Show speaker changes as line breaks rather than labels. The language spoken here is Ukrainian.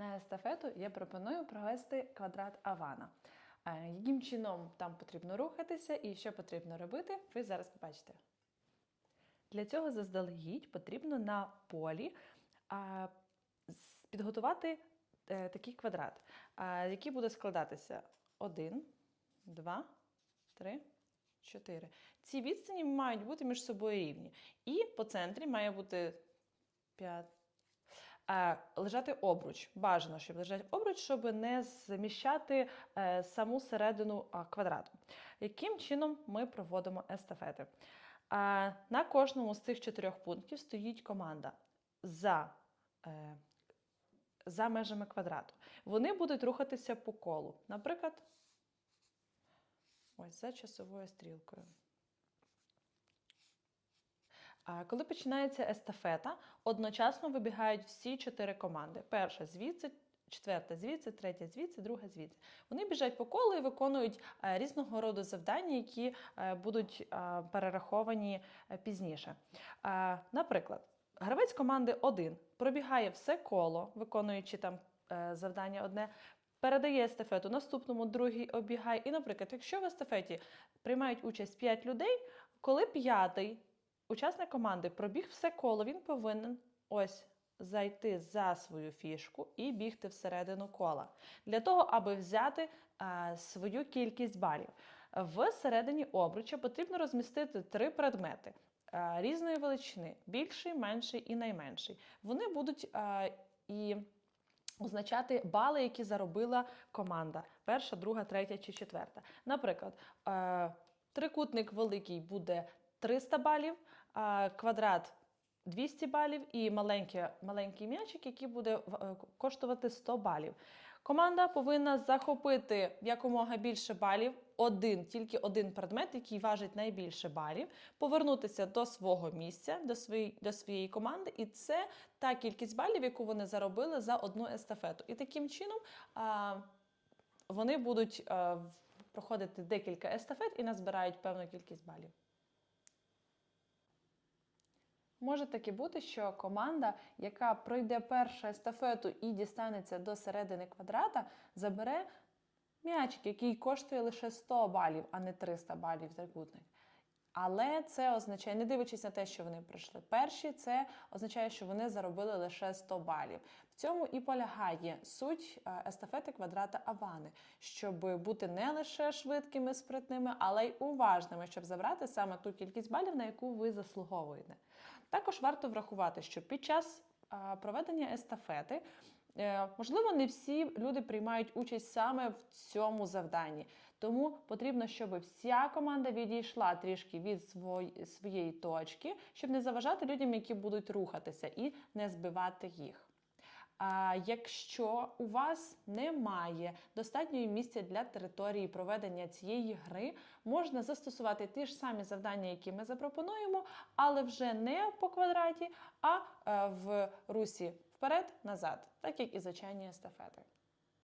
На естафету я пропоную провести квадрат Авана. Е, Яким чином там потрібно рухатися і що потрібно робити, ви зараз побачите. Для цього заздалегідь потрібно на полі підготувати е, такий квадрат, який буде складатися 1, 2, 3, 4. Ці відстані мають бути між собою рівні. І по центрі має бути 5. Е, лежати обруч. Бажано, щоб лежати обруч, щоб не зміщати е, саму середину квадрату. Яким чином ми проводимо естафети? Е, на кожному з цих чотирьох пунктів стоїть команда за, за межами квадрату. Вони будуть рухатися по колу. Наприклад, ось за часовою стрілкою. А Коли починається естафета, одночасно вибігають всі чотири команди. Перша звідси, четверта звідси, третя звідси, друга звідси. Вони біжать по колу і виконують е, різного роду завдання, які е, будуть е, перераховані е, пізніше. Е, Наприклад, гравець команди 1 пробігає все коло, виконуючи там е, завдання одне. Передає естафету наступному, другий оббігає. І, наприклад, якщо в естафеті приймають участь 5 людей, коли п'ятий учасник команди пробіг все коло, він повинен ось зайти за свою фішку і бігти всередину кола для того, аби взяти а, свою кількість балів. В середині обруча потрібно розмістити три предмети а, різної величини: більший, менший і найменший. Вони будуть а, і означати бали, які заробила команда: перша, друга, третя чи четверта. Наприклад, е, трикутник великий буде 300 балів, квадрат 200 балів і маленький, маленький м'ячик, який буде е, коштувати 100 балів. Команда повинна захопити якомога більше балів, один, тільки один предмет, який важить найбільше балів, повернутися до свого місця, до своєї, до своєї команди, і це та кількість балів, яку вони заробили за одну естафету. І таким чином а, вони будуть а, проходити декілька естафет і назбирають певну кількість балів. Може таки бути, що команда, яка пройде першу естафету і дістанеться до середини квадрата, забере м'ячик, який коштує лише 100 балів, а не 300 балів трикутник. Але це означає, не дивлячись на те, що вони пройшли перші, це означає, що вони заробили лише 100 балів. В цьому і полягає суть е, естафети квадрата Авани, щоб бути не лише швидкими, спритними, але й уважними, щоб забрати саме ту кількість балів, на яку ви заслуговуєте. Також варто врахувати, що під час проведення естафети. Е, Можливо, не всі люди приймають участь саме в цьому завданні, тому потрібно, щоб вся команда відійшла трішки від своєї точки, щоб не заважати людям, які будуть рухатися, і не збивати їх. А якщо у вас немає достатньої місця для території проведення цієї гри, можна застосувати ті ж самі завдання, які ми запропонуємо, але вже не по квадраті, а е, в русі вперед-назад, так як і звичайні естафети.